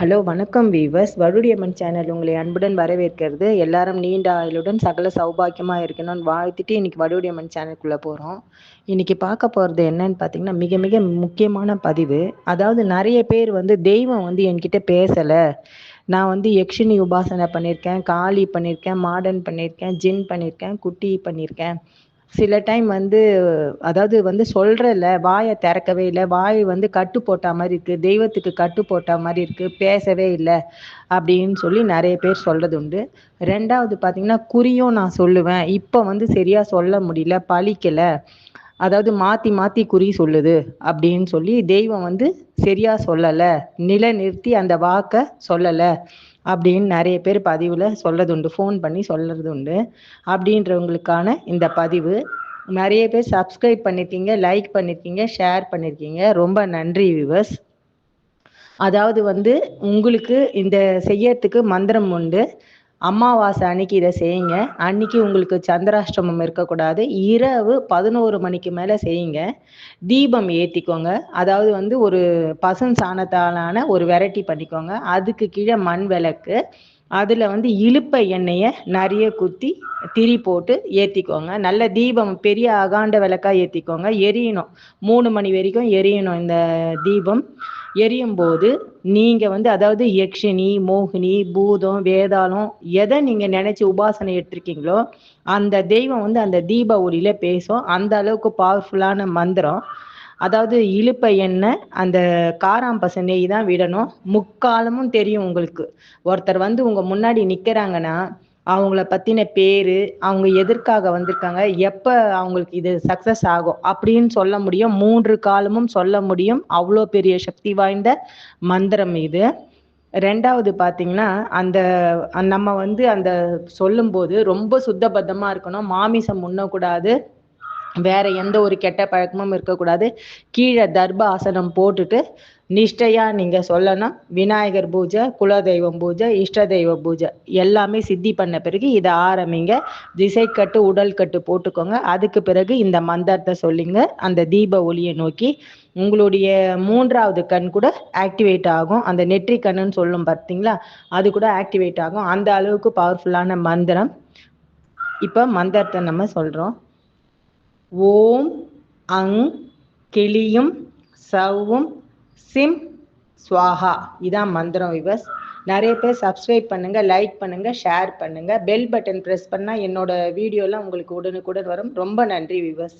Hello வணக்கம் viewers. வருடியம்மன் channel உங்களை அன்புடன் வரவேற்கிறது. எல்லாரும் நீண்ட ஆயுளுடன் சகல சௌபாக்கியமாக இருக்கணும்னு வாழ்த்திட்டு இன்னைக்கு வடுவடியம்மன் சேனலுக்குள்ளே போகிறோம் இன்னைக்கு பார்க்க போகிறது என்னன்னு பார்த்தீங்கன்னா மிக மிக முக்கியமான பதிவு. அதாவது நிறைய பேர் வந்து தெய்வம் வந்து என்கிட்ட பேசலை. நான் வந்து யக்ஷினி உபாசனை பண்ணியிருக்கேன் காளி பண்ணியிருக்கேன் மாடன் பண்ணியிருக்கேன் ஜின் பண்ணியிருக்கேன் குட்டி பண்ணியிருக்கேன். சில டைம் வந்து அதாவது வந்து சொல்றல வாயை திறக்கவே இல்லை வாய் வந்து கட்டு போட்ட மாதிரி இருக்கு தெய்வத்துக்கு கட்டு போட்ட மாதிரி இருக்கு பேசவே இல்லை அப்படின்னு சொல்லி நிறைய பேர் சொல்றது உண்டு. ரெண்டாவது பார்த்தீங்கன்னா குறியும் நான் சொல்லுவேன். இப்போ வந்து சரியா சொல்ல முடியல பழிக்கல. அதாவது மாத்தி மாத்தி குறி சொல்லுது அப்படின்னு சொல்லி தெய்வம் வந்து சரியா சொல்லலை நிலைநிறுத்தி அந்த வாக்கை சொல்லலை. அப்படின்னு நிறைய பேர் பதிவில் சொல்கிறது உண்டு ஃபோன் பண்ணி சொல்கிறது உண்டு அப்படின்றவங்களுக்கான இந்த பதிவு. நிறைய பேர் சப்ஸ்கிரைப் பண்ணியிருக்கீங்க லைக் பண்ணியிருக்கீங்க ஷேர் பண்ணியிருக்கீங்க ரொம்ப நன்றி விவர்ஸ் அதாவது வந்து உங்களுக்கு இந்த செய்யறதுக்கு மந்திரம் உண்டு. அமாவாசை அன்னைக்கு இதை செய்யுங்க. அன்னைக்கு உங்களுக்கு சந்திராஷ்டமம் இருக்கக்கூடாது. இரவு பதினோரு மணிக்கு மேலே செய்யுங்க. தீபம் ஏற்றிக்கோங்க அதாவது வந்து ஒரு பசும் சாணத்தாலான ஒரு வெரைட்டி பண்ணிக்கோங்க. அதுக்கு கீழே மண் விளக்கு. அதில் வந்து இழுப்ப எண்ணெயை நிறைய குத்தி திரி போட்டு ஏற்றிக்கோங்க நல்ல தீபம் பெரிய அகாண்ட விளக்காக ஏற்றிக்கோங்க எரியணும். மூணு மணி வரைக்கும் எரியணும் இந்த தீபம். எரியும் போது நீங்க வந்து அதாவது யக்ஷினி மோகினி பூதம் வேதாளம் எதை நீங்க நினைச்சு உபாசனை எடுத்திருக்கீங்களோ அந்த தெய்வம் வந்து அந்த தீப ஒளியில பேசும். அந்த அளவுக்கு பவர்ஃபுல்லான மந்திரம். அதாவது இழுப்ப எண்ணெய் அந்த காராம்பச நெய் தான் விடணும். முக்காலமும் தெரியும் உங்களுக்கு. ஒருத்தர் வந்து உங்க முன்னாடி நிக்கிறாங்கன்னா அவங்கள பத்தின பேரு அவங்க எதற்காக வந்திருக்காங்க எப்ப அவங்களுக்கு இது சக்சஸ் ஆகும் அப்படின்னு சொல்ல முடியும். மூன்று காலமும் சொல்ல முடியும். அவ்வளோ பெரிய சக்தி வாய்ந்த மந்திரம் இது. ரெண்டாவது பார்த்தீங்கன்னா அந்த நம்ம வந்து அந்த சொல்லும்போது ரொம்ப சுத்தபத்தமாக இருக்கணும். மாமிசம் உண்ணக்கூடாது. வேற எந்த ஒரு கெட்ட பழக்கமும் இருக்கக்கூடாது. கீழே தர்ப ஆசனம் போட்டுட்டு நிஷ்டையா நீங்க சொல்லணும். விநாயகர் பூஜை குலதெய்வம் பூஜை இஷ்ட தெய்வ பூஜை எல்லாமே சித்தி பண்ண பிறகு இதை ஆரம்பிங்க. திசை கட்டு உடல் கட்டு போட்டுக்கோங்க. அதுக்கு பிறகு இந்த மந்திரத்தை சொல்லிங்க. அந்த தீப ஒளியை நோக்கி உங்களுடைய மூன்றாவது கண் கூட ஆக்டிவேட் ஆகும். அந்த நெற்றி கண்ணுன்னு சொல்லும் பார்த்தீங்களா? அது கூட ஆக்டிவேட் ஆகும். அந்த அளவுக்கு பவர்ஃபுல்லான மந்திரம். இப்போ மந்திரத்தை நம்ம சொல்றோம். ஓம் அங் கிளியும் சவ்வும் சிம் ஸ்வாஹா இதான் மந்திரம் விவஸ் நிறைய பேர் சப்ஸ்கிரைப் பண்ணுங்க லைக் பண்ணுங்க ஷேர் பண்ணுங்க. பெல் பட்டன் ப்ரெஸ் பண்ணால் என்னோட வீடியோலாம் உங்களுக்கு உடனுக்குடன் வரும். ரொம்ப நன்றி விவஸ்